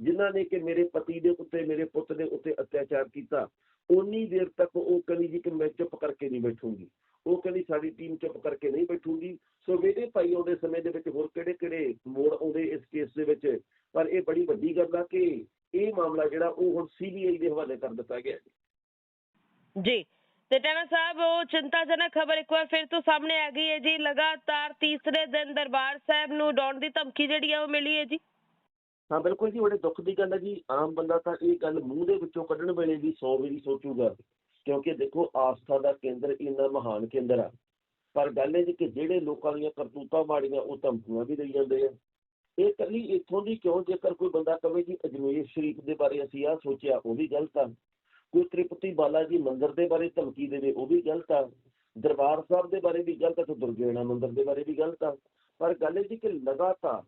ਜਿਨ੍ਹਾਂ ਨੇ ਕਿ ਮੇਰੇ ਪਤੀ ਦੇ ਉੱਤੇ, ਮੇਰੇ ਪੁੱਤ ਦੇ ਉੱਤੇ ਅਤਿਆਚਾਰ ਕੀਤਾ ਉਨੀ ਦੇਰ ਤੱਕ ਉਹ ਕਹਿੰਦੀ ਜੀ ਕਿ ਮੈਂ ਚੁੱਪ ਕਰਕੇ ਨਹੀਂ ਬੈਠੂੰਗੀ। ਉਹ ਕਹਿੰਦੀ ਸਾਡੀ ਟੀਮ ਚੁੱਪ ਕਰਕੇ ਨਹੀਂ ਬੈਠੂਗੀ। ਸੋ ਮੇਰੇ ਭਾਈ ਆਉਂਦੇ ਸਮੇਂ ਦੇ ਵਿੱਚ ਹੋਰ ਕਿਹੜੇ ਕਿਹੜੇ ਮੋੜ ਆਉਂਦੇ ਇਸ ਕੇਸ ਦੇ ਵਿੱਚ? ਪਰ ਇਹ ਬੜੀ ਵੱਡੀ ਗੱਲ ਆ ਕਿ ਇਹ ਮਾਮਲਾ ਜਿਹੜਾ ਉਹ ਹੁਣ ਸੀਬੀਆਈ ਦੇ ਹਵਾਲੇ ਕਰ ਦਿੱਤਾ ਗਿਆ ਜੀ। ਤੇ ਸਾਹਿਬ, ਉਹ ਚਿੰਤਾਜਨਕ ਖਬਰ ਇੱਕ ਵਾਰ ਫਿਰ ਤੋਂ ਸਾਹਮਣੇ ਆ ਗਈ ਹੈ ਜੀ। ਲਗਾਤਾਰ ਤੀਸਰੇ ਦਿਨ ਦਰਬਾਰ ਸਾਹਿਬ ਨੂੰ ਡਾਉਣ ਦੀ ਧਮਕੀ ਜਿਹੜੀ ਆ ਉਹ ਮਿਲੀ ਹੈ ਜੀ। ਹਾਂ, ਬਿਲਕੁਲ ਜੀ, ਬੜੇ ਦੁੱਖ ਦੀ ਗੱਲ ਹੈ ਜੀ। ਆਮ ਬੰਦਾ ਤਾਂ ਇਹ ਗੱਲ ਮੂੰਹ ਦੇ ਵਿੱਚੋਂ ਕੱਢਣ ਵੇਲੇ ਵੀ 100 ਵਾਰੀ ਸੋਚੂਗਾ, ਕਿਉਂਕਿ ਦੇਖੋ, ਆਸਥਾ ਦਾ ਕੇਂਦਰ ਇੰਨਾ ਮਹਾਨ ਕੇਂਦਰ ਆ। ਪਰ ਗੱਲ ਇਹ ਜੀ ਕਿ ਜਿਹੜੇ ਲੋਕਾਂ ਦੀਆਂ ਕਰਤੂਤਾਂ ਮਾੜੀਆਂ, ਉਹ ਧਮਕੀਆਂ ਵੀ ਦੇਈ ਜਾਂਦੇ ਆ। ਇਹ ਕੱਲੀ ਇੱਥੋਂ ਦੀ ਕਿਉਂ? ਜੇਕਰ ਕੋਈ ਬੰਦਾ ਕਵੇ ਜੀ, ਅਜਮੇਰ ਸ਼ਰੀਫ ਦੇ ਬਾਰੇ ਅਸੀਂ ਆਹ ਸੋਚਿਆ, ਉਹ ਵੀ ਗਲਤ ਆ। ਕੋਈ ਤ੍ਰਿਪਤੀ ਬਾਲਾ ਮੰਦਿਰ ਦੇ ਬਾਰੇ ਧਮਕੀ ਦੇਵੇ, ਉਹ ਵੀ ਗਲਤ ਆ। ਦਰਬਾਰ ਸਾਹਿਬ ਦੇ ਬਾਰੇ ਵੀ ਗਲਤ ਆ, ਤੇ ਦੁਰਗਿਆਣਾ ਮੰਦਿਰ ਦੇ ਬਾਰੇ ਵੀ ਗਲਤ ਆ। ਪਰ ਗੱਲ ਇਹ ਜੀ ਕਿ ਲਗਾਤਾਰ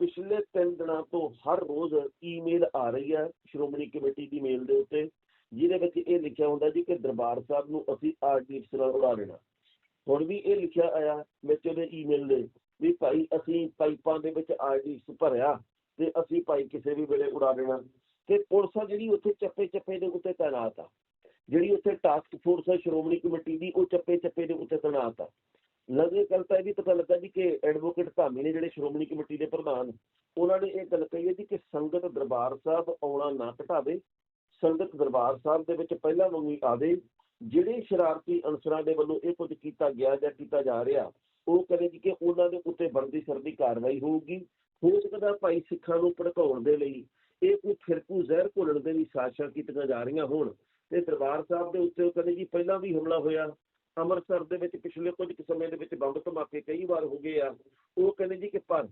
ਪਿਛਲੇ 3 ਦਿਨਾਂ ਤੋਂ ਹਰ ਰੋਜ਼ ਈਮੇਲ ਆ ਰਹੀ ਹੈ ਸ਼੍ਰੋਮਣੀ ਕਮੇਟੀ ਦੀ ਮੇਲ ਦੇ ਉੱਤੇ, ਜਿਹਦੇ ਵਿੱਚ ਇਹ ਲਿਖਿਆ ਹੁੰਦਾ ਜੀ ਕਿ ਦਰਬਾਰ ਸਾਹਿਬ ਨੂੰ ਅਸੀਂ ਆਰਟੀਐਕਸ ਨਾਲ ਉਡਾ ਦੇਣਾ। ਹੁਣ ਵੀ ਇਹ ਲਿਖਿਆ ਆਇਆ ਵਿੱਚ ਉਹਦੇ ਈਮੇਲ ਦੇ ਵੀ ਭਾਈ ਅਸੀਂ ਪਾਈਪਾਂ ਦੇ ਵਿੱਚ ਆਰਟੀਐਕਸ ਭਰਿਆ ਤੇ ਅਸੀਂ ਭਾਈ ਕਿਸੇ ਵੀ ਵੇਲੇ ਉਡਾ ਦੇਣਾ। ਤੇ ਪੁਲਿਸ ਆ ਜਿਹੜੀ ਉੱਥੇ ਚੱਪੇ ਚੱਪੇ ਦੇ ਉੱਤੇ ਤਾਇਨਾਤ ਆ। ਜਿਹੜੀ ਉੱਥੇ ਟਾਸਕ ਫੋਰਸ ਹੈ ਸ਼੍ਰੋਮਣੀ ਕਮੇਟੀ ਦੀ, ਉਹ ਚੱਪੇ ਚੱਪੇ ਦੇ ਉੱਤੇ ਤਾਇਨਾਤ ਆ। ਲੱਗੇ ਗੱਲ ਤਾਂ ਇਹ ਵੀ ਪਤਾ ਲੱਗਾ ਜੀ ਕਿ ਐਡਵੋਕੇਟ ਧਾਮੀ ਨੇ ਜਿਹੜੇ ਸ਼੍ਰੋਮਣੀ ਕਮੇਟੀ ਦੇ ਪ੍ਰਧਾਨ, ਉਹਨਾਂ ਨੇ ਇਹ ਗੱਲ ਕਹੀ ਹੈ ਜੀ ਕਿ ਸੰਗਤ ਦਰਬਾਰ ਸਾਹਿਬ ਆਉਣਾ ਨਾ ਘਟਾਵੇ। ਸੰਗਤ ਦਰਬਾਰ ਸਾਹਿਬ ਦੇ ਵਿੱਚ ਪਹਿਲਾਂ ਵਾਂਗੂ ਆਵੇ। ਜਿਹੜੇ ਸ਼ਰਾਰਤੀ ਅਨਸਰਾਂ ਦੇ ਵੱਲੋਂ ਇਹ ਕੁਝ ਕੀਤਾ ਗਿਆ ਜਾਂ ਕੀਤਾ ਜਾ ਰਿਹਾ, ਉਹ ਕਹਿੰਦੇ ਜੀ ਕਿ ਉਹਨਾਂ ਦੇ ਉੱਤੇ ਬਣਦੀ ਸਰਦੀ ਕਾਰਵਾਈ ਹੋਊਗੀ। ਹੋ ਸਕਦਾ ਭਾਈ ਸਿੱਖਾਂ ਨੂੰ ਭੜਕਾਉਣ ਦੇ ਲਈ ਇਹ ਕੋਈ ਫਿਰਕੂ ਜ਼ਹਿਰ ਘੋਲਣ ਦੇ ਲਈ ਸਾਜ਼ਿਸ਼ਾਂ ਕੀਤੀਆਂ ਜਾ ਰਹੀਆਂ ਹੋਣ। ਤੇ ਦਰਬਾਰ ਸਾਹਿਬ ਦੇ ਉੱਤੇ ਕਹਿੰਦੇ ਜੀ ਪਹਿਲਾਂ ਵੀ ਹਮਲਾ ਹੋਇਆ। ਅੰਮ੍ਰਿਤਸਰ ਦੇ ਵਿੱਚ ਪਿਛਲੇ ਕੁਝ ਸਮੇਂ ਦੇ ਵਿੱਚ ਬੰਬ ਧਮਾਕੇ ਕਈ ਵਾਰ ਹੋ ਗਏ ਆ। ਉਹ ਕਹਿੰਦੇ ਜੀ ਕਿ ਪਰ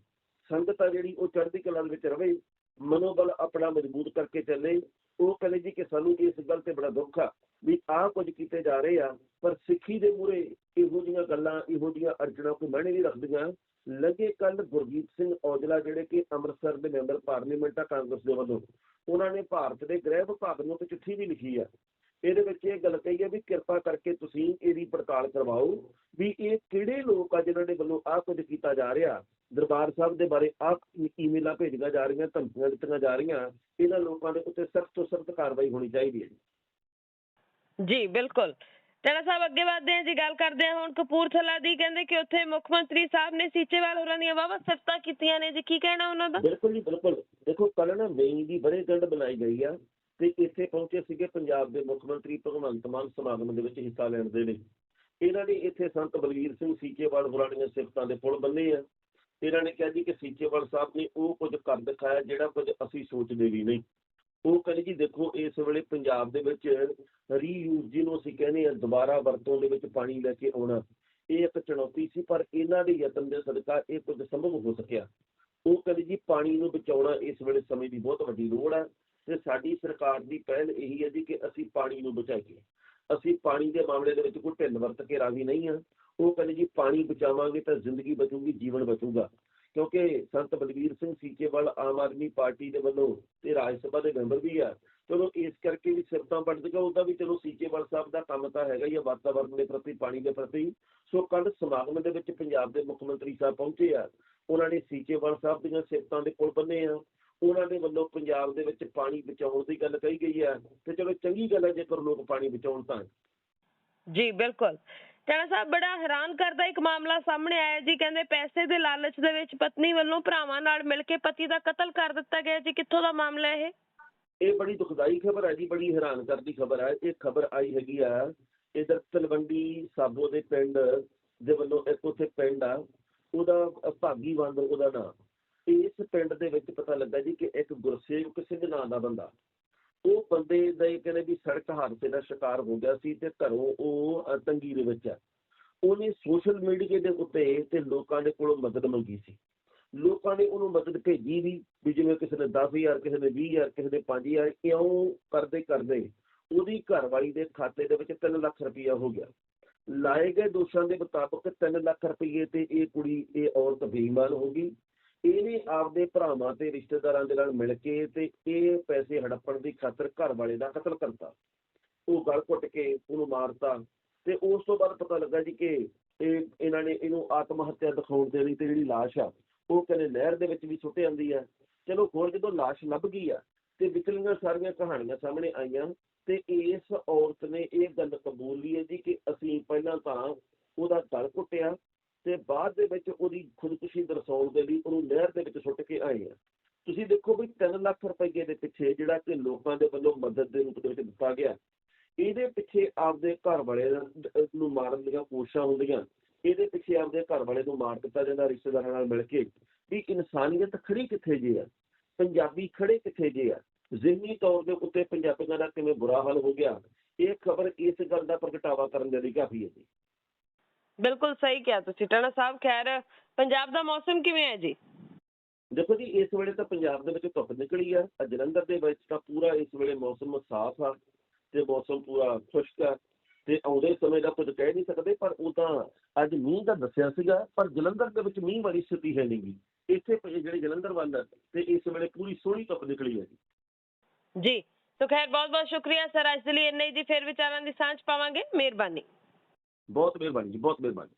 ਸੰਗਤ ਆ ਜਿਹੜੀ ਉਹ ਚੜ੍ਹਦੀ ਕਲਾ ਦੇ ਵਿੱਚ ਰਵੇ, ਮਨੋਬਲ ਆਪਣਾ ਮਜ਼ਬੂਤ ਕਰਕੇ ਚੱਲੇ। ਉਹ ਕਹਿੰਦੇ ਜੀ ਕਿ ਸਾਨੂੰ ਇਸ ਗੱਲ ਤੇ ਬੜਾ ਦੁੱਖ ਆ ਵੀ ਆਹ ਕੁਝ ਕੀਤੇ ਜਾ ਰਹੇ ਆ, ਪਰ ਸਿੱਖੀ ਦੇ ਮੂਹਰੇ ਇਹੋ ਜਿਹੀਆਂ ਗੱਲਾਂ, ਇਹੋ ਜਿਹੀਆਂ ਅਰਜਣਾ ਕੋਈ ਮਹਿਣੇ ਨਹੀਂ ਰੱਖਦੀਆਂ। ਲੱਗੇ ਕੱਲ ਗੁਰਜੀਤ ਸਿੰਘ ਔਜਲਾ ਜਿਹੜੇ ਕਿ ਅੰਮ੍ਰਿਤਸਰ ਦੇ ਮੈਂਬਰ ਪਾਰਲੀਮੈਂਟ ਆ, ਕਾਂਗਰਸ ਦੇ ਵੱਲੋਂ। ਉਹਨਾਂ ਨੇ ਭਾਰਤ ਦੇ ਗ੍ਰਹਿ ਵਿਭਾਗ ਨੂੰ ਇੱਕ ਚਿੱਠੀ ਵੀ ਲਿਖੀ ਆ। ਇਹਦੇ ਵਿੱਚ ਇਹ ਗੱਲ ਕਹੀ ਹੈ ਵੀ ਕਿਰਪਾ ਕਰਕੇ ਤੁਸੀਂ ਇਹਦੀ ਪੜਤਾਲ ਕਰਵਾਓ ਵੀ ਇਹ ਕਿਹੜੇ ਲੋਕ ਆ ਜਿਨ੍ਹਾਂ ਦੇ ਵੱਲੋਂ ਆਹ ਕੁਝ ਕੀਤਾ ਜਾ ਰਿਹਾ। ਦਰਬਾਰ ਸਾਹਿਬ ਦੇ ਬਾਰੇ ਆਹ ਈਮੇਲਾਂ ਭੇਜੀਆਂ ਜਾ ਰਹੀਆਂ, ਧਮਕੀਆਂ ਦਿੱਤੀਆਂ ਜਾ ਰਹੀਆਂ। ਇਹਨਾਂ ਲੋਕਾਂ ਦੇ ਉੱਤੇ ਸਖਤ ਤੋਂ ਸਖਤ ਕਾਰਵਾਈ ਹੋਣੀ ਚਾਹੀਦੀ ਹੈ ਜੀ, ਬਿਲਕੁਲ। ਟੈਣਾ ਸਾਹਿਬ ਅੱਗੇ ਵਧਦੇ ਹਾਂ ਜੀ, ਗੱਲ ਕਰਦੇ ਹਾਂ ਹੁਣ ਕਪੂਰਥਲਾ ਦੀ, ਕਹਿੰਦੇ ਕਿ ਉੱਥੇ ਮੁੱਖ ਮੰਤਰੀ ਸਾਹਿਬ ਨੇ ਸੀਚੇਵਾਲ ਹੋਰਾਂ ਦੀਆਂ ਵਾਵਾ ਸਿਫਤਾਂ ਕੀਤੀਆਂ ਨੇ ਜੀ, ਕੀ ਕਹਿਣਾ ਉਹਨਾਂ ਦਾ? ਬਿਲਕੁਲ ਜੀ, ਬਿਲਕੁਲ। ਦੇਖੋ ਕੱਲ ਨਾ ਮਈ ਦੀ ਬੜੇ ਗੰਢ ਬਣਾਈ ਗਈ ਆ ਤੇ ਇੱਥੇ ਪਹੁੰਚੇ ਸੀਗੇ ਪੰਜਾਬ ਦੇ ਮੁੱਖ ਮੰਤਰੀ ਭਗਵੰਤ ਮਾਨ ਸਮਾਗਮ ਦੇ ਵਿੱਚ ਹਿੱਸਾ ਲੈਣ ਦੇ ਲਈ। ਇਹਨਾਂ ਨੇ ਇੱਥੇ ਸੰਤ ਬਲਵੀਰ ਸਿੰਘ ਸੀਚੇਵਾਲ ਹੋਰਾਂ ਦੀਆਂ ਸਿਫਤਾਂ ਦੇ ਪੁਲ ਬੰਨੇ ਆ। ਇਹਨਾਂ ਨੇ ਕਿਹਾ ਜੀ ਕਿ ਸੀਚੇਵਾਲ ਸਾਹਿਬ ਨੇ ਉਹ ਕੁਝ ਕਰ ਦਿਖਾਇਆ ਜਿਹੜਾ ਕੁਝ ਅਸੀਂ ਸੋਚਦੇ ਵੀ ਨਹੀਂ। ਉਹ ਕਹਿੰਦੇ ਜੀ ਦੇਖੋ, ਇਸ ਵੇਲੇ ਪੰਜਾਬ ਦੇ ਵਿੱਚ ਰੀਯੂਜ਼ ਜਿਹਨੂੰ ਅਸੀਂ ਕਹਿੰਦੇ ਆ ਦੁਬਾਰਾ ਵਰਤੋਂ ਦੇ ਵਿੱਚ ਪਾਣੀ ਲੈ ਕੇ ਆਉਣਾ, ਇਹ ਇੱਕ ਚੁਣੌਤੀ ਸੀ, ਪਰ ਇਹਨਾਂ ਦੇ ਯਤਨ ਦੇ ਸਦਕਾ ਇਹ ਕੁਝ ਸੰਭਵ ਹੋ ਸਕਿਆ। ਉਹ ਕਹਿੰਦੇ ਜੀ ਪਾਣੀ ਨੂੰ ਬਚਾਉਣਾ ਇਸ ਵੇਲੇ ਸਮੇਂ ਦੀ ਬਹੁਤ ਵੱਡੀ ਲੋੜ ਹੈ ਤੇ ਸਾਡੀ ਸਰਕਾਰ ਦੀ ਪਹਿਲ ਇਹੀ ਹੈ ਜੀ ਕਿ ਅਸੀਂ ਪਾਣੀ ਨੂੰ ਬਚਾਈਏ। ਅਸੀਂ ਪਾਣੀ ਦੇ ਮਾਮਲੇ ਦੇ ਵਿੱਚ ਕੋਈ ਢਿੱਲ ਵਰਤ ਕੇ ਰਾਜ਼ੀ ਨਹੀਂ ਆ ਉਹ ਕਹਿੰਦੇ ਜੀ ਪਾਣੀ ਬਚਾਵਾਂਗੇ ਤਾਂ ਜ਼ਿੰਦਗੀ ਬਚੂਗੀ, ਜੀਵਨ ਬਚੂਗਾ। ਕਿਉਂਕਿ ਸੰਤ ਬਲਵੀਰ ਸਿੰਘ ਸੀਚੇਵਾਲ ਆਮ ਆਦਮੀ ਪਾਰਟੀ ਦੇ ਵੱਲੋਂ ਤੇ ਰਾਜ ਸਭਾ ਦੇ ਮੈਂਬਰ ਵੀ ਆ, ਚਲੋ ਇਸ ਕਰਕੇ ਵੀ ਸਿਫਤਾਂ ਵੱਧਦੀਆਂ ਉਹਦਾ ਵੀ ਚਲੋ ਸੀਚੇਵਾਲ ਸਾਹਿਬ ਦਾ ਕੰਮ ਤਾਂ ਹੈਗਾ ਹੀ ਆ ਵਾਤਾਵਰਣ ਦੇ ਪ੍ਰਤੀ, ਪਾਣੀ ਦੇ ਪ੍ਰਤੀ। ਸੋ ਕੱਲ ਸਮਾਗਮ ਦੇ ਵਿੱਚ ਪੰਜਾਬ ਦੇ ਮੁੱਖ ਮੰਤਰੀ ਸਾਹਿਬ ਪਹੁੰਚੇ ਆ, ਉਹਨਾਂ ਨੇ ਸੀਚੇਵਾਲ ਸਾਹਿਬ ਦੀਆਂ ਸਿਫਤਾਂ ਦੇ ਕੋਲ ਬੰਨੇ ਆ। ਉਹਨਾਂ ਦੇ ਵੱਲੋਂ ਪੰਜਾਬ ਦੇ ਵਿੱਚ ਪਾਣੀ ਬਚਾਉਣ ਦੀ ਗੱਲ ਕਹੀ ਗਈ ਹੈ ਤੇ ਚਲੋ ਚੰਗੀ ਗੱਲ ਹੈ ਜੇਕਰ ਲੋਕ ਪਾਣੀ ਬਚਾਉਣ ਤਾਂ। ਜੀ, ਬਿਲਕੁਲ। ਟਾਣਾ ਸਾਹਿਬ ਬੜਾ ਹੈਰਾਨ ਕਰਦਾ ਇੱਕ ਮਾਮਲਾ ਸਾਹਮਣੇ ਆਇਆ ਜੀ, ਕਹਿੰਦੇ ਪੈਸੇ ਦੇ ਲਾਲਚ ਦੇ ਵਿੱਚ ਪਤਨੀ ਵੱਲੋਂ ਭਰਾਵਾਂ ਨਾਲ ਮਿਲ ਕੇ ਪਤੀ ਦਾ ਕਤਲ ਕਰ ਦਿੱਤਾ ਗਿਆ ਜੀ, ਕਿੱਥੋਂ ਦਾ ਮਾਮਲਾ ਇਹ? ਇਹ ਬੜੀ ਦੁਖਦਾਈ ਖਬਰ ਹੈ ਜੀ, ਬੜੀ ਹੈਰਾਨ ਕਰਦੀ ਖਬਰ ਹੈ। ਇਹ ਖਬਰ ਆਈ ਹੈਗੀ ਆ ਇਧਰ ਤਲਵੰਡੀ ਸਾਬੋ ਦੇ ਪਿੰਡ ਦੇ ਵੱਲੋਂ ਇੱਕ ਉੱਥੇ ਪਿੰਡ ਆ, ਉਹਦਾ ਭਾਗੀ ਵੰਦ ਉਹਦਾ ਨਾਮ। ਇਸ ਪਿੰਡ ਦੇ ਵਿੱਚ ਪਤਾ ਲੱਗਾ ਜੀ ਕਿ ਇੱਕ ਗੁਰਸੇਵਕ ਸਿੰਘ ਨਾਂ ਦਾ ਬੰਦਾ ਉਹ ਬੰਦੇ ਦਾ ਇਹ ਕਹਿੰਦੇ ਵੀ ਸੜਕ ਹਾਦਸੇ ਦਾ ਸ਼ਿਕਾਰ ਹੋ ਗਿਆ ਸੀ ਤੇ ਘਰੋਂ ਉਹ ਤੰਗੀ ਦੇ ਵਿੱਚ ਆ। ਉਹਨੇ ਸੋਸ਼ਲ ਮੀਡੀਆ ਦੇ ਉੱਤੇ ਤੇ ਲੋਕਾਂ ਦੇ ਕੋਲੋਂ ਮਦਦ ਮੰਗੀ ਸੀ। ਲੋਕਾਂ ਨੇ ਉਹਨੂੰ ਮਦਦ ਭੇਜੀ ਵੀ ਜਿਵੇਂ ਕਿਸੇ ਨੇ 10000 ਕਿਸੇ ਨੇ 20000 ਕਿਸੇ ਨੇ 5000 ਇਉਂ ਕਰਦੇ ਕਰਦੇ ਉਹਦੀ ਘਰਵਾਲੀ ਦੇ ਖਾਤੇ ਦੇ ਵਿੱਚ 3 ਲੱਖ ਰੁਪਇਆ ਹੋ ਗਿਆ। ਲਾਏ ਗਏ ਦੋਸ਼ਾਂ ਦੇ ਮੁਤਾਬਕ 3 ਲੱਖ ਰੁਪਏ ਤੇ ਇਹ ਕੁੜੀ, ਇਹ ਔਰਤ ਬੇਈਮਾਨ ਹੋ ਗਈ। ਇਹਨੇ ਆਪਦੇ ਭਰਾਵਾਂ ਤੇ ਰਿਸ਼ਤੇਦਾਰਾਂ ਦੇ ਨਾਲ ਮਿਲ ਕੇ ਤੇ ਇਹ ਪੈਸੇ ਹੜੱਪਣ ਦੀ ਖਾਤਰ ਘਰ ਵਾਲੇ ਦਾ ਕਤਲ ਕਰਤਾ। ਉਹ ਗਲ ਘੁੱਟ ਕੇ ਉਹਨੂੰ ਮਾਰਤਾ ਤੇ ਉਸ ਤੋਂ ਬਾਅਦ ਪਤਾ ਲੱਗਾ ਜੀ ਕਿ ਇਹ ਇਹਨਾਂ ਨੇ ਇਹਨੂੰ ਆਤਮ ਹੱਤਿਆ ਦਿਖਾਉਣ ਦੇ ਲਈ ਤੇ ਜਿਹੜੀ ਲਾਸ਼ ਆ, ਉਹ ਕਹਿੰਦੇ ਨਹਿਰ ਦੇ ਵਿੱਚ ਵੀ ਸੁੱਟ ਜਾਂਦੀ ਆ। ਚਲੋ ਹੋਰ ਜਦੋਂ ਲਾਸ਼ ਲੱਭ ਗਈ ਆ ਤੇ ਵਿਚਲੀਆਂ ਸਾਰੀਆਂ ਕਹਾਣੀਆਂ ਸਾਹਮਣੇ ਆਈਆਂ ਤੇ ਇਸ ਔਰਤ ਨੇ ਇਹ ਗੱਲ ਕਬੂਲ ਲਈ ਹੈ ਜੀ ਕਿ ਅਸੀਂ ਪਹਿਲਾਂ ਤਾਂ ਉਹਦਾ ਗਲ ਘੁੱਟਿਆ ਤੇ ਬਾਅਦ ਦੇ ਵਿੱਚ ਉਹਦੀ ਖੁਦਕੁਸ਼ੀ ਦਰਸਾਉਣ ਦੇ ਲਈ ਉਹਨੂੰ ਨਹਿਰ ਦੇ ਵਿੱਚ ਸੁੱਟ ਕੇ ਆਏ ਆ। ਤੁਸੀਂ ਦੇਖੋ ਵੀ 3 ਲੱਖ ਰੁਪਏ ਦੇ ਪਿੱਛੇ ਜਿਹੜਾ ਕਿ ਲੋਕਾਂ ਦੇ ਵੱਲੋਂ ਮਦਦ ਦੇ ਰੂਪ ਦੇ ਵਿੱਚ ਦਿੱਤਾ ਗਿਆ। ਇਹਦੇ ਪਿੱਛੇ ਆਪਦੇ ਘਰ ਵਾਲੇ ਨੂੰ ਮਾਰਨ ਦੀਆਂ ਕੋਸ਼ਿਸ਼ਾਂ ਹੁੰਦੀਆਂ। ਇਹਦੇ ਪਿੱਛੇ ਆਪਦੇ ਘਰ ਵਾਲੇ ਨੂੰ ਮਾਰ ਦਿੱਤਾ ਜਾਂਦਾ ਰਿਸ਼ਤੇਦਾਰਾਂ ਨਾਲ ਮਿਲ ਕੇ। ਵੀ ਇਨਸਾਨੀਅਤ ਖੜੀ ਕਿੱਥੇ ਜੇ ਆ? ਪੰਜਾਬੀ ਖੜੇ ਕਿੱਥੇ ਜੇ ਆ? ਜ਼ਿਹਨੀ ਤੌਰ ਦੇ ਉੱਤੇ ਪੰਜਾਬੀਆਂ ਦਾ ਕਿਵੇਂ ਬੁਰਾ ਹਾਲ ਹੋ ਗਿਆ? ਇਹ ਖਬਰ ਇਸ ਗੱਲ ਦਾ ਪ੍ਰਗਟਾਵਾ ਕਰਨ ਦੇ ਲਈ ਕਾਫੀ ਹੈ ਜੀ। ਬਿਲਕੁਲ ਸਹੀ ਕਿਹਾ ਤੁਸੀਂ ਟਾਣਾ ਸਾਹਿਬ ਖੈਰ ਪੰਜਾਬ ਦਾ ਮੌਸਮ ਕਿਵੇਂ ਹੈ ਜੀ? ਦੇਖੋ ਜੀ ਇਸ ਵੇਲੇ ਤਾਂ ਪੰਜਾਬ ਦੇ ਵਿੱਚ ਧੁੱਪ ਨਿਕਲੀ ਆ ਅੱਜ ਜਲੰਧਰ ਦੇ ਵਿੱਚ ਤਾਂ ਪੂਰਾ ਇਸ ਵੇਲੇ ਮੌਸਮ ਸਾਫ਼ ਆ ਤੇ ਮੌਸਮ ਪੂਰਾ ਖੁਸ਼ਕ ਆ ਤੇ ਆਉਂਦੇ ਸਮੇਂ ਦਾ ਕੁਝ ਕਹਿ ਨਹੀਂ ਸਕਦੇ ਪਰ ਉਹ ਤਾਂ ਅੱਜ ਮੀਂਹ ਦਾ ਦੱਸਿਆ ਸੀਗਾ ਪਰ ਜਲੰਧਰ ਦੇ ਵਿੱਚ ਮੀਂਹ ਵਾਲੀ ਸਥਿਤੀ ਹੈ ਨਹੀਂਗੀ ਇੱਥੇ ਜਿਹੜੇ ਜਲੰਧਰ ਵੱਲ ਤੇ ਇਸ ਵੇਲੇ ਪੂਰੀ ਸੋਹਣੀ ਧੁੱਪ ਨਿਕਲੀ ਹੈ ਜੀ। ਜੀ ਤਾਂ ਖੈਰ ਬਹੁਤ ਬਹੁਤ ਸ਼ੁਕਰੀਆ ਸਰ ਅੱਜ ਦੇ ਲਈ ਇੰਨੇ ਹੀ ਜੀ ਫਿਰ ਵਿਚਾਰਾਂ ਦੀ ਸਾਂਝ ਪਾਵਾਂਗੇ ਮਿਹਰਬਾਨੀ। ਬਹੁਤ ਮਿਹਰਬਾਨੀ ਜੀ ਬਹੁਤ ਮਿਹਰਬਾਨੀ।